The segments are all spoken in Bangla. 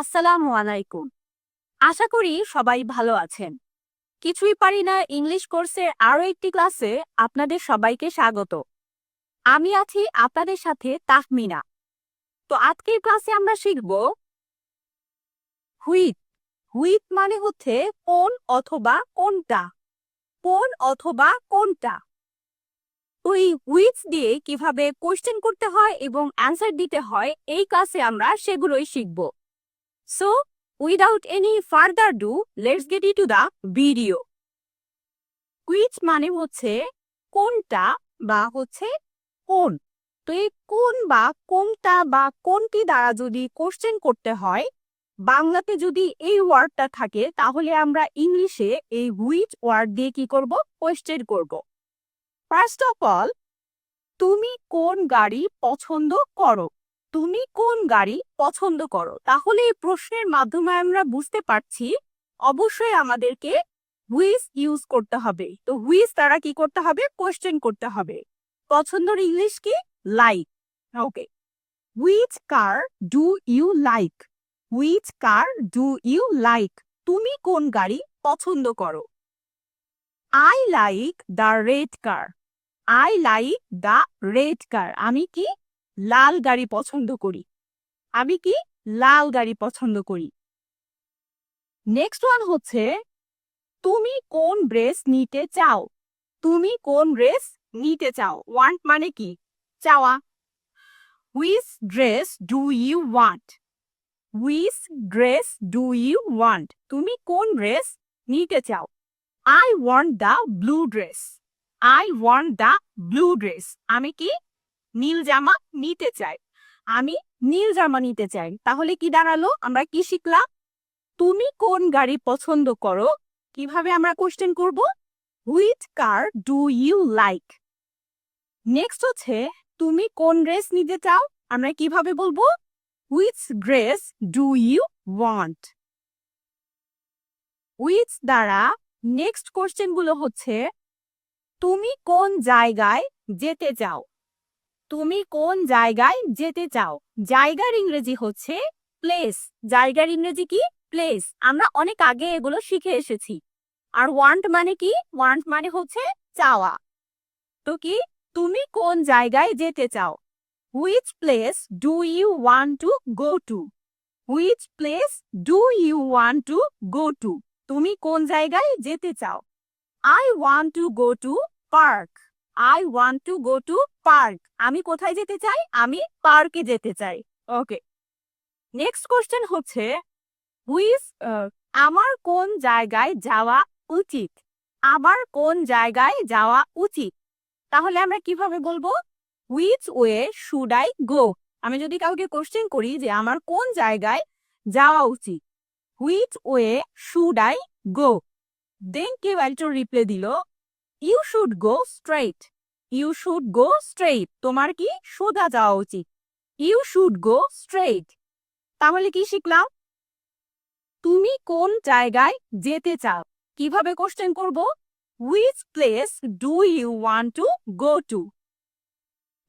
আসসালামু আলাইকুম। আশা করি সবাই ভালো আছেন। কিছুই পারি না ইংলিশ কোর্সের আরও একটি ক্লাসে আপনাদের সবাইকে স্বাগত। আমি আছি আপনাদের সাথে তাহমিনা। তো আজকের ক্লাসে আমরা শিখব হুইট হুইট মানে হচ্ছে কোন অথবা কোনটা। কোন অথবা কোনটা। ওই হুইটস দিয়ে কীভাবে কোশ্চেন করতে হয় এবং অ্যান্সার দিতে হয়, এই ক্লাসে আমরা সেগুলোই শিখব। So without any further ado let's get into the video quiz মানে হচ্ছে কোনটা বা হচ্ছে কোন? তো এই কোন বা কোনটা বা কোনটি দ্বারা যদি কোশ্চেন করতে হয়, বাংলাতে যদি এই ওয়ার্ডটা থাকে, তাহলে আমরা ইংলিশে এই হুইচ ওয়ার্ড দিয়ে কি করব? কোয়েশ্চেন করব। ফার্স্ট অফ অল তুমি কোন গাড়ি পছন্দ করো? তুমি কোন গাড়ি পছন্দ করো? তাহলে এই প্রশ্নের মাধ্যমে আমরা বুঝতে পারছি, অবশ্যই আমাদেরকে হুইস ইউজ করতে হবে। তো হুইস তারা কি করতে হবে? কোয়েশ্চেন করতে হবে। পছন্দর ইংলিশ কি? Like okay which car do you like which car do you like তুমি কোন গাড়ি পছন্দ করো? I like the red car I like the red car আমি কি লাল গাড়ি পছন্দ করি। আমি কি লাল গাড়ি পছন্দ করি? নেক্সট ওয়ান হচ্ছে, তুমি কোন ড্রেস নিতে চাও? তুমি কোন ড্রেস নিতে চাও? ওয়ান্ট মানে কি? চাওয়া। Which dress do you want which dress do you want তুমি কোন ড্রেস নিতে চাও? I want the blue dress I want the blue dress আমি কি নীল জামা নিতে চাই। আমি নীল জামা নিতে চাই। তাহলে কি দাঁড়াল? আমরা কি শিখলাম? তুমি কোন গাড়ি পছন্দ করো? কীভাবে আমরা কোশ্চেন করব? Which car do you like next হচ্ছে, তুমি কোন ড্রেস নিতে চাও? আমরা কীভাবে বলব? Which dress do you want which দ্বারা নেক্সট কোশ্চেনগুলো হচ্ছে, তুমি কোন জায়গায় যেতে চাও? তুমি কোন জায়গায় যেতে চাও? জায়গার ইংরেজি হচ্ছে প্লেস জায়গার ইংরেজি কি? প্লেস আমরা অনেক আগে এগুলো শিখে এসেছি। আর ওয়ান্ট মানে কি? ওয়ান্ট মানে হচ্ছে চাওয়া। তো কি? তুমি কোন জায়গায় যেতে চাও? Which place do you want to go to which place do you want to go to তুমি কোন জায়গায় যেতে চাও? I want to go to park I want to go to park আমি কোথায় যেতে চাই? আমি পার্কে যেতে চাই। ওকে নেক্সট কোশ্চেন হচ্ছে হুইস আমার কোন জায়গায় যাওয়া উচিত? আমার কোন জায়গায় যাওয়া উচিত? তাহলে আমরা কীভাবে বলব? Which way should I go আমি যদি কাউকে কোশ্চেন করি যে আমার কোন জায়গায় যাওয়া উচিত? Which way should I go then কেউ একটা রিপ্লে দিল you should go straight you should go straight তোমার কি সোজা যাওয়া উচিত? ইউ শুড গো স্ট্রেইট তাহলে কি শিখলাম? তুমি কোন জায়গায় যেতে চাও? কীভাবে কোশ্চেন করব? Which place do you want to go to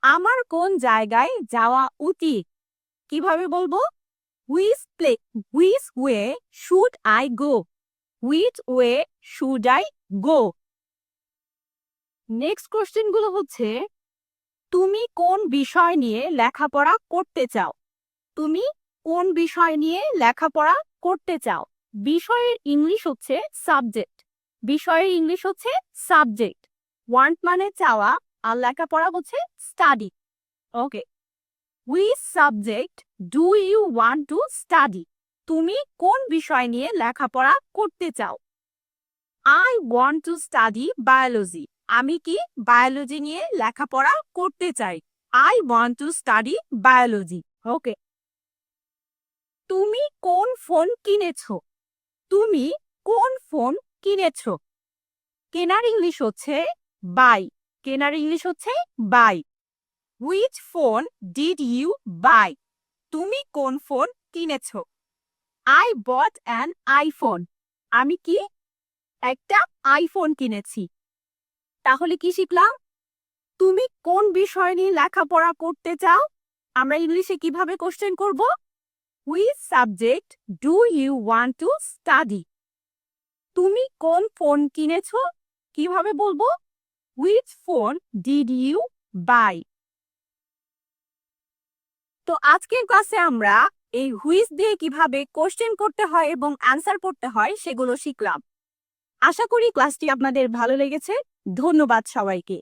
আমার কোন জায়গায় যাওয়া উচিত? কীভাবে বলব? Which play which way should I go which way should I go next কোশ্চেনগুলো হচ্ছে, তুমি কোন বিষয় নিয়ে লেখাপড়া করতে চাও? তুমি কোন বিষয় নিয়ে লেখাপড়া করতে চাও? বিষয়ের ইংলিশ হচ্ছে সাবজেক্ট। বিষয়ের ইংলিশ হচ্ছে সাবজেক্ট। ওয়ান্ট মানে চাওয়া, আর লেখাপড়া হচ্ছে study okay which subject do you want to study তুমি কোন বিষয় নিয়ে লেখাপড়া করতে চাও? I want to study biology আমি কি বায়োলজি নিয়ে লেখাপড়া করতে চাই? I want to study biology okay তুমি কোন ফোন কিনেছো? তুমি কোন ফোন কিনেছো? কেনার ইংলিশ হচ্ছে বাই কেনার ইংলিশ হচ্ছে buy which phone did you buy তুমি কোন ফোন কিনেছ? আই বট অ্যান আইফোন আমি কি একটা আইফোন কিনেছি? তাহলে কি শিখলাম? তুমি কোন বিষয় নিয়ে লেখাপড়া করতে চাও? আমরা ইংলিশে কীভাবে কোশ্চেন করব? Which subject do you want to study তুমি কোন ফোন কিনেছ? কীভাবে বলব? Which phone did you buy তো আজকের ক্লাসে আমরা এই হুইচ দিয়ে কীভাবে কোশ্চেন করতে হয় এবং অ্যান্সার করতে হয় সেগুলো শিখলাম। আশা করি ক্লাসটি আপনাদের ভালো লেগেছে। ধন্যবাদ সবাইকে।